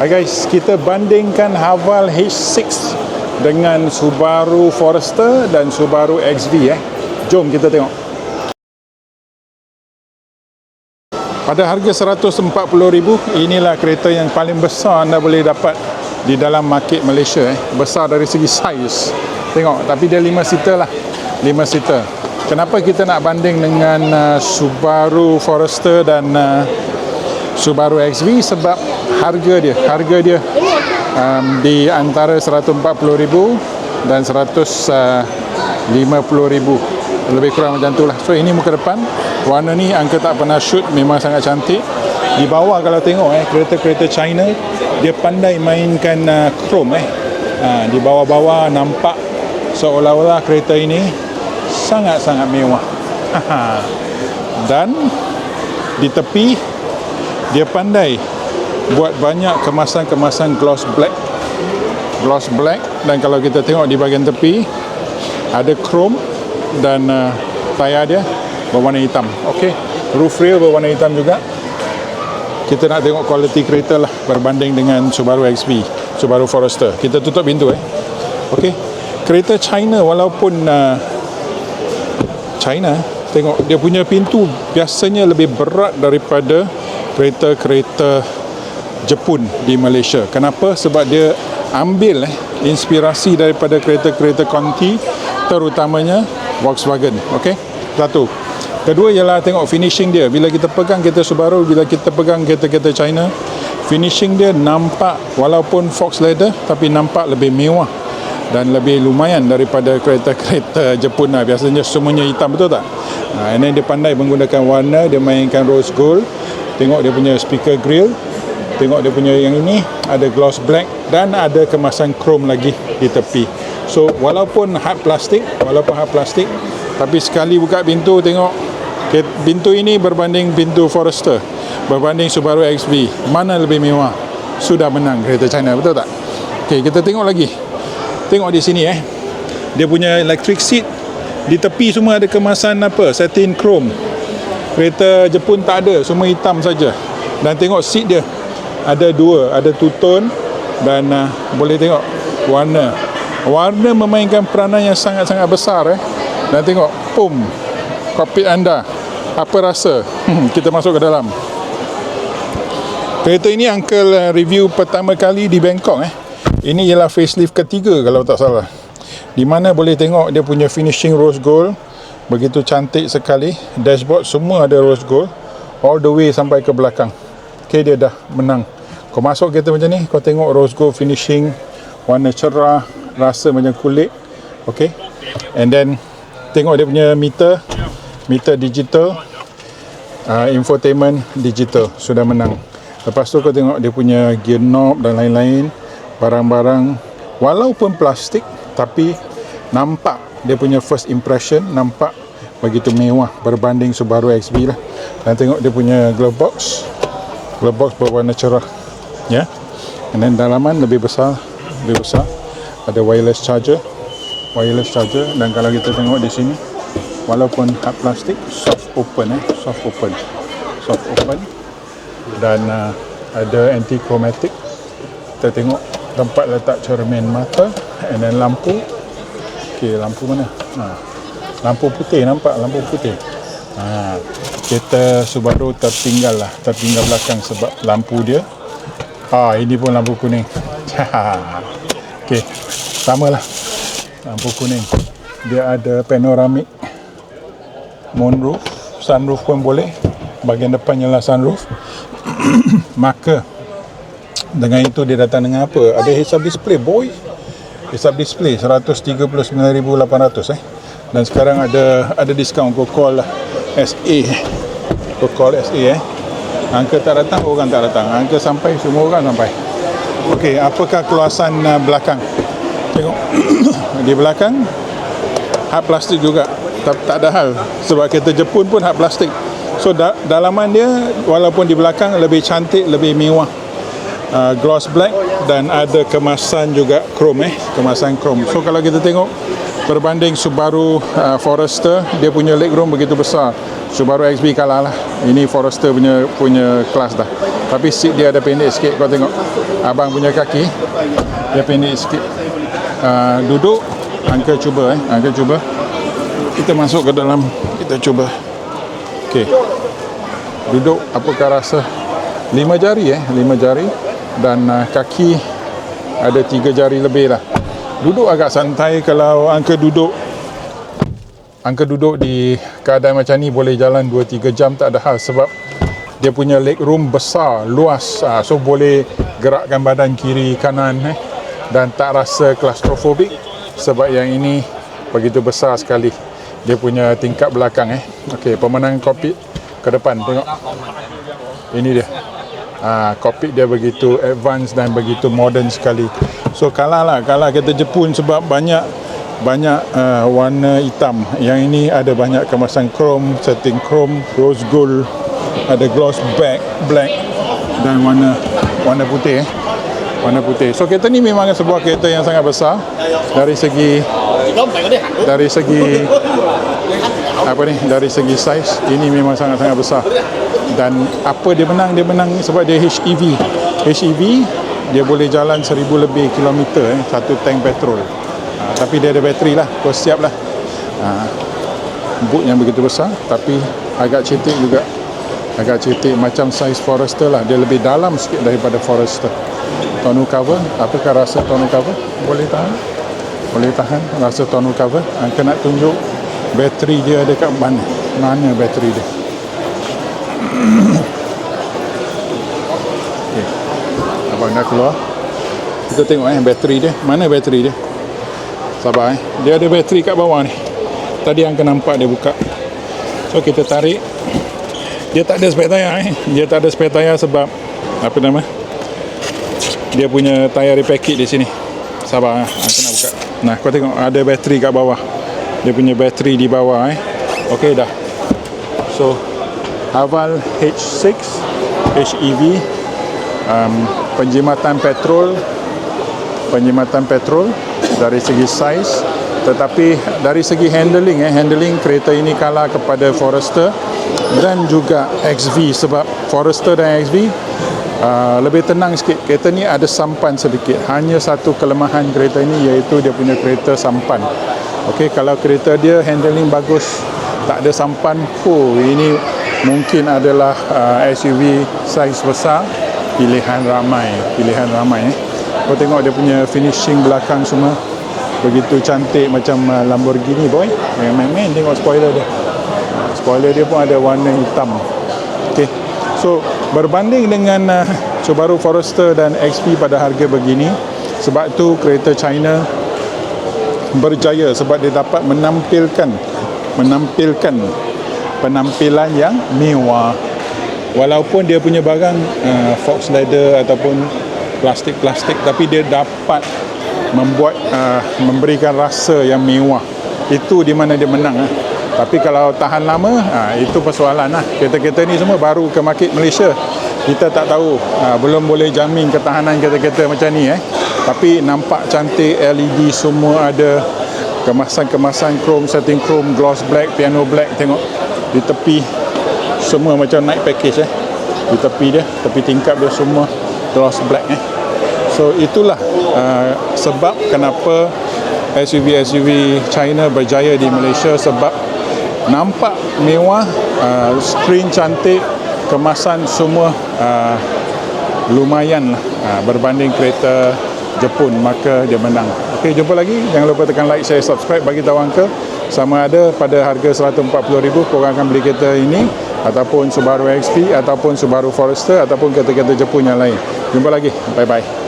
Hai guys, kita bandingkan Haval H6 dengan Subaru Forester dan Subaru XV eh. Jom kita tengok. Pada harga 140,000, inilah kereta yang paling besar anda boleh dapat di dalam market Malaysia eh. Besar dari segi saiz. Tengok, tapi dia 5 seater lah. 5 seater. Kenapa kita nak banding dengan uh, Subaru Forester dan uh, Subaru XV sebab harga dia, harga dia um, di antara 140,000 dan 150,000 lebih kurang macam tu lah. So ini muka depan. Warna ni angka tak pernah shoot memang sangat cantik. Di bawah kalau tengok eh kereta-kereta China dia pandai mainkan uh, chrome eh. Ha, di bawah-bawah nampak seolah-olah kereta ini sangat-sangat mewah. Dan di tepi dia pandai buat banyak kemasan-kemasan gloss black. Gloss black. Dan kalau kita tengok di bahagian tepi ada chrome dan uh, tayar dia berwarna hitam. Okey roof rail berwarna hitam juga. Kita nak tengok kualiti kereta lah berbanding dengan Subaru XV Subaru Forester. Kita tutup pintu eh. Okey kereta China walaupun uh, China tengok dia punya pintu biasanya lebih berat daripada kereta-kereta Jepun di Malaysia. Kenapa? Sebab dia ambil eh, inspirasi daripada kereta-kereta Conti terutamanya Volkswagen. Okey? Satu. Kedua ialah tengok finishing dia. Bila kita pegang kereta Subaru, bila kita pegang kereta-kereta China, finishing dia nampak walaupun Fox leather tapi nampak lebih mewah dan lebih lumayan daripada kereta-kereta Jepun lah. Biasanya semuanya hitam betul tak? Ha, ini dia pandai menggunakan warna, dia mainkan rose gold. Tengok dia punya speaker grill, tengok dia punya yang ini ada gloss black dan ada kemasan chrome lagi di tepi. So walaupun hard plastik walaupun hard plastik tapi sekali buka pintu tengok pintu ini berbanding pintu Forester berbanding Subaru XV mana lebih mewah? Sudah menang kereta China betul tak? Ok kita tengok lagi. Tengok di sini eh. Dia punya electric seat. Di tepi semua ada kemasan apa? Satin chrome. Kereta Jepun tak ada semua hitam saja. Dan tengok seat dia ada dua ada two tone dan uh, boleh tengok warna. Warna memainkan peranan yang sangat-sangat besar eh. Dan tengok pum kokpit anda. Apa rasa? Kita masuk ke dalam. Kereta ini uncle uh, review pertama kali di Bangkok eh. Ini ialah facelift ketiga kalau tak salah. Di mana boleh tengok dia punya finishing rose gold. Begitu cantik sekali. Dashboard semua ada rose gold. All the way sampai ke belakang Okay, dia dah menang. Kau masuk kereta macam ni, kau tengok rose gold finishing, warna cerah, rasa macam kulit. Okay. And then, tengok dia punya meter, meter digital, uh, infotainment digital, sudah menang. Lepas tu kau tengok dia punya gear knob dan lain-lain, barang-barang, walaupun plastik, tapi nampak dia punya first impression, nampak begitu mewah berbanding Subaru XB lah. Dan tengok dia punya glove box, glove box berwarna cerah ya. Yeah. and then dalaman lebih besar lebih besar. Ada wireless charger wireless charger. Dan kalau kita tengok di sini walaupun hard plastik soft open eh. Soft open. Soft open. Dan uh, ada anti chromatic kita tengok tempat letak cermin mata and then lampu. Ok lampu mana? Ha. lampu putih nampak? Lampu putih. Ha kereta Subaru tertinggal lah tertinggal belakang sebab lampu dia. Ah ini pun lampu kuning. Ok sama lah lampu kuning. Dia ada panoramic moonroof. Sunroof pun boleh. Bahagian depan ialah sunroof. Maka dengan itu dia datang dengan apa? Ada heads up display boy heads up display 139,800 eh. Dan sekarang ada ada diskaun call lah SA call SA eh. Angka tak datang orang tak datang. Angka sampai semua orang sampai. Okey, apakah keluasan uh, belakang? Tengok. Di belakang hard plastik juga. Tak, tak ada hal. Sebab kereta Jepun pun hard plastik so da- dalaman dia walaupun di belakang lebih cantik lebih mewah. Uh, gloss black dan ada kemasan juga chrome eh. Kemasan chrome. So kalau kita tengok berbanding Subaru uh, Forester dia punya legroom begitu besar. Subaru XB kalah lah. Ini Forester punya punya kelas dah. Tapi seat dia ada pendek sikit. Kau tengok abang punya kaki dia pendek sikit. Uh, duduk Uncle cuba eh. Uncle cuba. Kita masuk ke dalam. Kita cuba. Ok duduk apakah rasa? Lima jari eh. Lima jari. Dan uh, kaki ada tiga jari lebih lah duduk agak santai kalau angka duduk. Angka duduk di keadaan macam ni boleh jalan 2-3 jam tak ada hal sebab dia punya leg room besar luas. Ah, so boleh gerakkan badan kiri kanan eh, dan tak rasa claustrophobic sebab yang ini begitu besar sekali. Dia punya tingkap belakang eh. Okey pemenang kokpit ke depan tengok. Ini dia. Uh, kokpit dia begitu advance dan begitu modern sekali so kalah lah. Kalah kereta Jepun sebab banyak banyak uh, warna hitam. Yang ini ada banyak kemasan chrome setting chrome rose gold ada gloss black black dan warna warna putih eh. warna putih. So kereta ni memang sebuah kereta yang sangat besar. Dari segi dari segi apa ni? Dari segi saiz ini memang sangat-sangat besar. Dan apa dia menang? Dia menang sebab dia HEV HEV dia boleh jalan 1000 lebih kilometer eh, satu tank petrol. Ha, tapi dia ada bateri lah kau siap lah. Ha, boot yang begitu besar tapi agak cetek juga. Agak cetek macam saiz Forester lah. Dia lebih dalam sikit daripada Forester. Tonneau cover apakah rasa tonneau cover? Boleh tahan? Boleh tahan rasa tonneau cover? Ha, nak tunjuk bateri dia dekat mana. Mana bateri dia okay. Abang dah keluar. Kita tengok eh bateri dia. Mana bateri dia? Sabar eh. Dia ada bateri kat bawah ni. Tadi yang nampak dia buka. So kita tarik. Dia tak ada spare tayar eh. Dia tak ada spare tayar sebab apa nama? Dia punya tayar repackit di sini. Sabar eh. Aku nak buka. Nah kau tengok ada bateri kat bawah. Dia punya bateri di bawah eh. Ok dah. So Haval H6 HEV um, penjimatan petrol penjimatan petrol dari segi saiz tetapi dari segi handling eh handling kereta ini kalah kepada Forester dan juga XV sebab Forester dan XV uh, lebih tenang sikit. Kereta ni ada sampan sedikit. Hanya satu kelemahan kereta ini iaitu dia punya kereta sampan. Ok kalau kereta dia handling bagus tak ada sampan oh ini mungkin adalah uh, SUV saiz besar pilihan ramai pilihan ramai eh. kau tengok dia punya finishing belakang semua. Begitu cantik macam uh, Lamborghini boy. Yang main-main tengok spoiler dia. Spoiler dia pun ada warna hitam. Ok so berbanding dengan uh, Subaru Forester dan XP pada harga begini sebab tu kereta China berjaya sebab dia dapat menampilkan menampilkan penampilan yang mewah walaupun dia punya barang uh, fox leather ataupun plastik-plastik tapi dia dapat membuat uh, memberikan rasa yang mewah. Itu di mana dia menang uh. tapi kalau tahan lama uh, itu persoalan lah kereta-kereta ni semua baru ke market Malaysia. Kita tak tahu uh, belum boleh jamin ketahanan kereta-kereta macam ni eh. Tapi nampak cantik LED semua ada. Kemasan-kemasan chrome setting chrome gloss black piano black tengok di tepi semua macam naik package eh. Di tepi dia tepi tingkap dia semua gloss black eh. So itulah uh, sebab kenapa SUV-SUV China berjaya di Malaysia. Sebab nampak mewah uh, screen cantik kemasan semua uh, lumayan lah uh, berbanding kereta Jepun. Maka dia menang. Ok jumpa lagi. Jangan lupa tekan like share subscribe bagi tahu angka. Sama ada pada harga 140,000 korang akan beli kereta ini ataupun Subaru XP ataupun Subaru Forester ataupun kereta-kereta Jepun yang lain. Jumpa lagi. Bye bye